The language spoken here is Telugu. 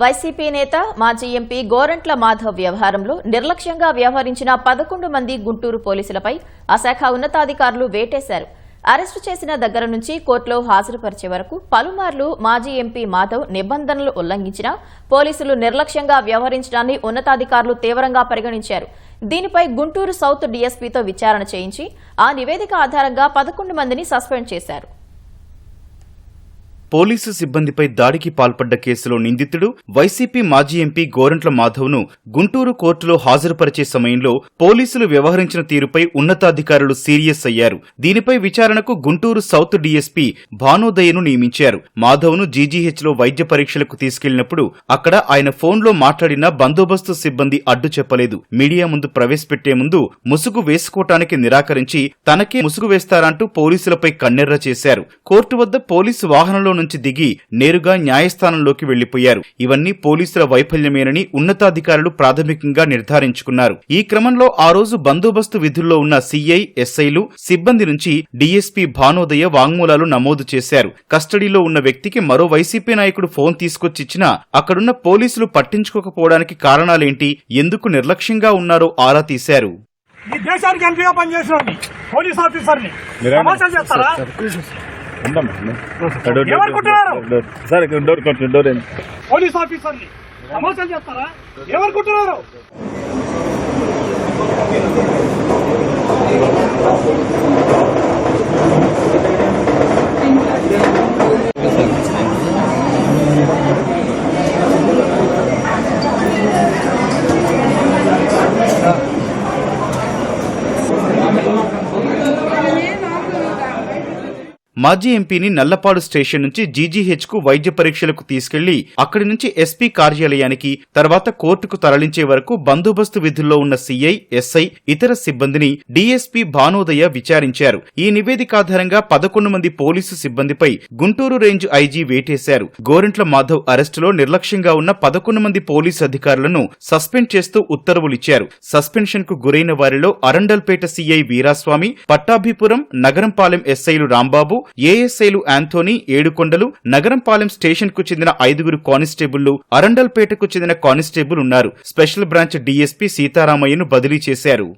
వైసీపీ నేత మాజీ ఎంపీ గోరంట్ల మాధవ్ వ్యవహారంలో నిర్లక్ష్యంగా వ్యవహరించిన పదకొండు మంది గుంటూరు పోలీసులపై ఆ శాఖ ఉన్నతాధికారులు వేటేశారు. అరెస్టు చేసిన దగ్గర నుంచి కోర్టులో హాజరుపరిచే వరకు పలుమార్లు మాజీ ఎంపీ మాధవ్ నిబంధనలు ఉల్లంఘించినా పోలీసులు నిర్లక్ష్యంగా వ్యవహరించడాన్ని ఉన్నతాధికారులు తీవ్రంగా పరిగణించారు. దీనిపై గుంటూరు సౌత్ డీఎస్పీతో విచారణ చేయించి ఆ నివేదిక ఆధారంగా పదకొండు మందిని సస్పెండ్ చేశారు. పోలీసు సిబ్బందిపై దాడికి పాల్పడ్డ కేసులో నిందితుడు వైసీపీ మాజీ ఎంపీ గోరంట్ల మాధవ్ను గుంటూరు కోర్టులో హాజరుపరిచే సమయంలో పోలీసులు వ్యవహరించిన తీరుపై ఉన్నతాధికారులు సీరియస్ అయ్యారు. దీనిపై విచారణకు గుంటూరు సౌత్ డీఎస్పీ భానోదయను నియమించారు. మాధవ్ను జీజీహెచ్లో వైద్య పరీక్షలకు తీసుకెళ్ళినప్పుడు అక్కడ ఆయన ఫోన్లో మాట్లాడిన బందోబస్తు సిబ్బంది అడ్డు చెప్పలేదు. మీడియా ముందు ప్రవేశపెట్టే ముందు ముసుగు వేసుకోవటానికి నిరాకరించి తనకే ముసుగు వేస్తారంటూ పోలీసులపై కన్నెర్ర చేశారు. కోర్టు వద్ద పోలీసు వాహనంలో నుంచి దిగి నేరుగా న్యాయస్థానంలోకి వెళ్ళిపోయారు ఇవన్నీ పోలీసుల వైఫల్యమేనని ఉన్నతాధికారులు ప్రాథమికంగా నిర్ధారించుకున్నారు. ఈ క్రమంలో ఆ రోజు బందోబస్తు విధుల్లో ఉన్న సీఐ ఎస్ఐలు సిబ్బంది నుంచి డీఎస్పీ భానోదయ వాంగ్మూలాలు నమోదు చేశారు. కస్టడీలో ఉన్న వ్యక్తికి మరో వైసీపీ నాయకుడు ఫోన్ తీసుకొచ్చిచ్చినా అక్కడున్న పోలీసులు పట్టించుకోకపోవడానికి కారణాలేంటి ఎందుకు నిర్లక్ష్యంగా ఉన్నారో ఆరా తీశారు. ఈ దేశానికి ఎంపీగా పనిచేసిన పోలీస్ ఆఫీసర్ని సమాచారం చేస్తారా? సార్ డోర్ డోర్ ఏంది పోలీస్ ఆఫీసర్ని. సమాచారం చేస్తారా? ఏమనుకుంటున్నారు మాజీ ఎంపీని నల్లపాడు స్టేషన్ నుంచి జీజీహెచ్కు వైద్య పరీక్షలకు తీసుకెళ్ళి అక్కడి నుంచి ఎస్పీ కార్యాలయానికి తర్వాత కోర్టుకు తరలించే వరకు బందోబస్తు విధుల్లో ఉన్న సీఐ ఎస్ఐ ఇతర సిబ్బందిని డీఎస్పీ భానోదయ విచారించారు. ఈ నివేదిక ఆధారంగా పదకొండు మంది పోలీసు సిబ్బందిపై గుంటూరు రేంజ్ ఐజీ వేటేశారు. గోరింట్ల మాధవ్ అరెస్టులో నిర్లక్ష్యంగా ఉన్న పదకొండు మంది పోలీసు అధికారులను సస్పెండ్ చేస్తూ ఉత్తర్వులిచ్చారు. సస్పెన్షన్కు గురైన వారిలో అరండల్పేట సీఐ వీరాస్వామి పట్టాభిపురం నగరంపాలెం ఎస్ఐలు రాంబాబు ఏఎస్ఐలు ఆంథోనీ ఏడుకొండలు నగరంపాలెం స్టేషన్కు చెందిన ఐదుగురు కానిస్టేబుళ్ళు అరండల్పేటకు చెందిన కానిస్టేబుల్ ఉన్నారు స్పెషల్ బ్రాంచ్ డీఎస్పీ సీతారామయ్యను బదిలీ చేశారు.